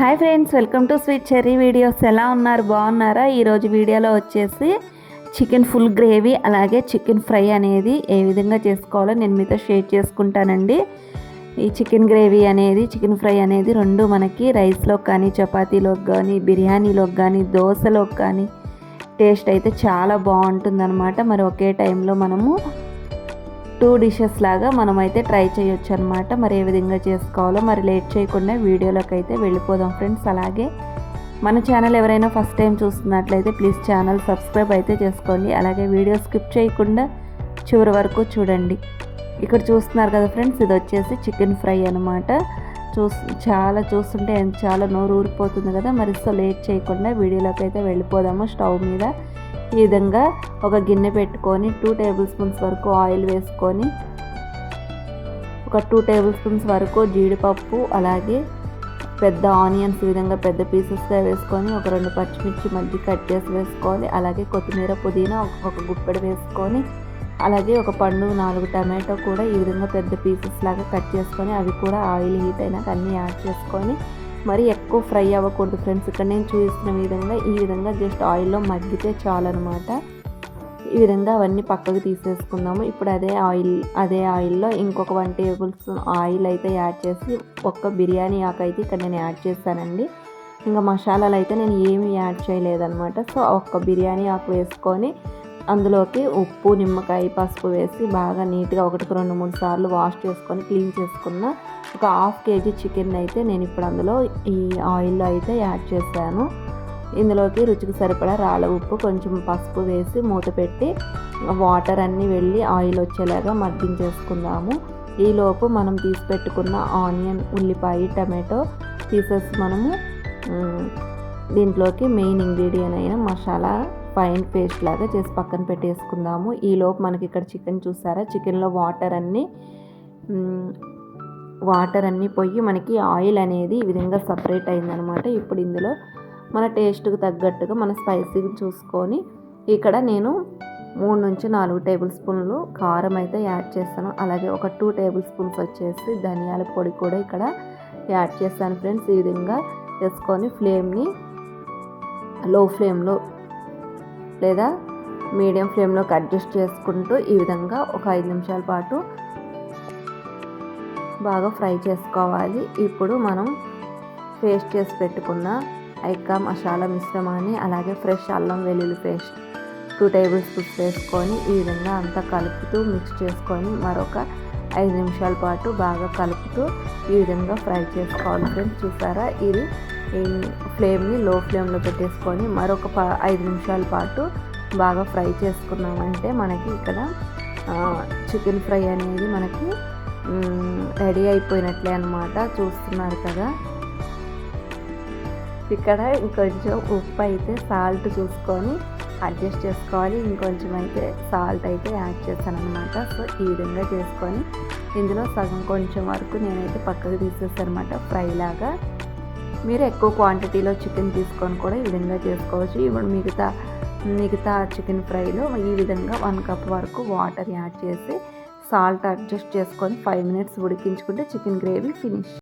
Hi friends welcome to sweet cherry videos. ఎలా ఉన్నారు? బాగున్నారా? ఈరోజు వీడియోలో వచ్చేసి చికెన్ ఫుల్ గ్రేవీ అలాగే చికెన్ ఫ్రై అనేది ఏ విధంగా చేసుకోవాలో నేను మీతో షేర్ చేసుకుంటానండి. ఈ చికెన్ గ్రేవీ అనేది చికెన్ ఫ్రై అనేది రెండు మనకి రైస్లో కానీ చపాతీలోకి కానీ బిర్యానీలోకి కానీ దోశలోకి కానీ టేస్ట్ అయితే చాలా బాగుంటుందన్నమాట. మరి ఒకే టైంలో మనము టూ డిషెస్ లాగా మనమైతే ట్రై చేయొచ్చు అనమాట మరి ఏ విధంగా చేసుకోవాలో మరి లేట్ చేయకుండా వీడియోలోకి అయితే వెళ్ళిపోదాం ఫ్రెండ్స్. అలాగే మన ఛానల్ ఎవరైనా ఫస్ట్ టైం చూస్తున్నట్లయితే ప్లీజ్ ఛానల్ సబ్స్క్రైబ్ అయితే చేసుకోండి. అలాగే వీడియో స్కిప్ చేయకుండా చివరి వరకు చూడండి. ఇక్కడ చూస్తున్నారు కదా ఫ్రెండ్స్ ఇది వచ్చేసి చికెన్ ఫ్రై అనమాట చూస్ చాలా చూస్తుంటే చాలా నోరు ఊరిపోతుంది కదా. మరి సో లేట్ చేయకుండా వీడియోలోకి అయితే వెళ్ళిపోదాము స్టవ్ మీద. ఈ విధంగా ఒక గిన్నె పెట్టుకొని టూ టేబుల్ స్పూన్స్ వరకు ఆయిల్ వేసుకొని ఒక టూ టేబుల్ స్పూన్స్ వరకు జీడిపప్పు అలాగే పెద్ద ఆనియన్స్ విధంగా పెద్ద పీసెస్గా వేసుకొని ఒక రెండు పచ్చిమిర్చి మధ్య కట్ చేసి వేసుకోవాలి. అలాగే కొత్తిమీర పుదీనా ఒక గుప్పెడు వేసుకొని అలాగే ఒక పండు నాలుగు టమాటో కూడా ఈ విధంగా పెద్ద పీసెస్ లాగా కట్ చేసుకొని అవి కూడా ఆయిల్ హీట్ అయినాక అన్నీ యాడ్ చేసుకొని మరి ఎక్కువ ఫ్రై అవ్వకూడదు ఫ్రెండ్స్. ఇక్కడ నేను చూపిస్తున్న విధంగా ఈ విధంగా జస్ట్ ఆయిల్లో మగ్గితే చాలన్నమాట. ఈ విధంగా అవన్నీ పక్కకు తీసేసుకుందాము. ఇప్పుడు అదే ఆయిల్ అదే ఆయిల్లో ఇంకొక వన్ టేబుల్ స్పూన్ ఆయిల్ అయితే యాడ్ చేసి ఒక్క బిర్యానీ ఆకు అయితే ఇక్కడ నేను యాడ్ చేస్తానండి ఇంకా మసాలాలు అయితే నేను ఏమి యాడ్ చేయలేదన్నమాట. సో ఒక్క బిర్యానీ ఆకు వేసుకొని అందులోకి ఉప్పు నిమ్మకాయ పసుపు వేసి బాగా నీట్గా ఒకటికి రెండు మూడు సార్లు వాష్ చేసుకొని క్లీన్ చేసుకున్న ఒక హాఫ్ కేజీ చికెన్ అయితే నేను ఇప్పుడు అందులో ఈ ఆయిల్లో అయితే యాడ్ చేశాను. ఇందులోకి రుచికి సరిపడా రాళ్ళ ఉప్పు కొంచెం పసుపు వేసి మూత పెట్టి వాటర్ అన్నీ వెళ్ళి ఆయిల్ వచ్చేలాగా మగ్గించేసుకుందాము. ఈలోపు మనం తీసి పెట్టుకున్న ఆనియన్ ఉల్లిపాయ టమాటో తీసేసి మనము దీంట్లోకి మెయిన్ ఇంగ్రీడియంట్ అయిన మసాలా ఫైన్ పేస్ట్ లాగా చేసి పక్కన పెట్టేసుకుందాము. ఈలోపు మనకి ఇక్కడ చికెన్ చూసారా? చికెన్లో వాటర్ అన్నీ వాటర్ అన్నీ పోయి మనకి ఆయిల్ అనేది ఈ విధంగా సపరేట్ అయిందనమాట. ఇప్పుడు ఇందులో మన టేస్ట్కి తగ్గట్టుగా మన స్పైసీగా చూసుకొని ఇక్కడ నేను మూడు నుంచి నాలుగు టేబుల్ స్పూన్లు కారం అయితే యాడ్ చేస్తాను. అలాగే ఒక టూ టేబుల్ స్పూన్స్ వచ్చేసి ధనియాల పొడి కూడా ఇక్కడ యాడ్ చేస్తాను ఫ్రెండ్స్. ఈ విధంగా వేసుకొని ఫ్లేమ్ని లో ఫ్లేమ్లో లేదా మీడియం ఫ్లేమ్లోకి అడ్జస్ట్ చేసుకుంటూ ఈ విధంగా ఒక ఐదు నిమిషాల పాటు బాగా ఫ్రై చేసుకోవాలి. ఇప్పుడు మనం పేస్ట్ చేసి పెట్టుకున్న ఐకా మసాలా మిశ్రమాన్ని అలాగే ఫ్రెష్ అల్లం వెల్లుల్లి పేస్ట్ టూ టేబుల్ స్పూన్స్ వేసుకొని ఈ విధంగా అంతా కలుపుతూ మిక్స్ చేసుకొని మరొక ఐదు నిమిషాల పాటు బాగా కలుపుతూ ఈ విధంగా ఫ్రై చేసుకోవాలి. ఫ్రెండ్స్ చూసారా? ఇది ఫ్లేమ్ని లో ఫ్లేమ్లో పెట్టేసుకొని మరొక ప ఐదు నిమిషాల పాటు బాగా ఫ్రై చేసుకున్నామంటే మనకి ఇక్కడ చికెన్ ఫ్రై అనేది మనకి రెడీ అయిపోయినట్లే అనమాట చూస్తున్నారు కదా. ఇక్కడ ఇంకొంచెం ఉప్పు అయితే సాల్ట్ చూసుకొని అడ్జస్ట్ చేసుకోవాలి. ఇంకొంచెం అయితే సాల్ట్ అయితే యాడ్ చేస్తాను అనమాట సో ఈ విధంగా చేసుకొని ఇందులో సగం కొంచెం వరకు నేనైతే పక్కకు తీసేస్తాను అనమాట ఫ్రై లాగా. మీరు ఎక్కువ క్వాంటిటీలో చికెన్ తీసుకొని కూడా ఈ విధంగా చేసుకోవచ్చు. ఇప్పుడు మిగతా మిగతా చికెన్ ఫ్రైలో ఈ విధంగా వన్ కప్ వరకు వాటర్ యాడ్ చేసి సాల్ట్ అడ్జస్ట్ చేసుకొని ఫైవ్ మినిట్స్ ఉడికించుకుంటే చికెన్ గ్రేవీ ఫినిష్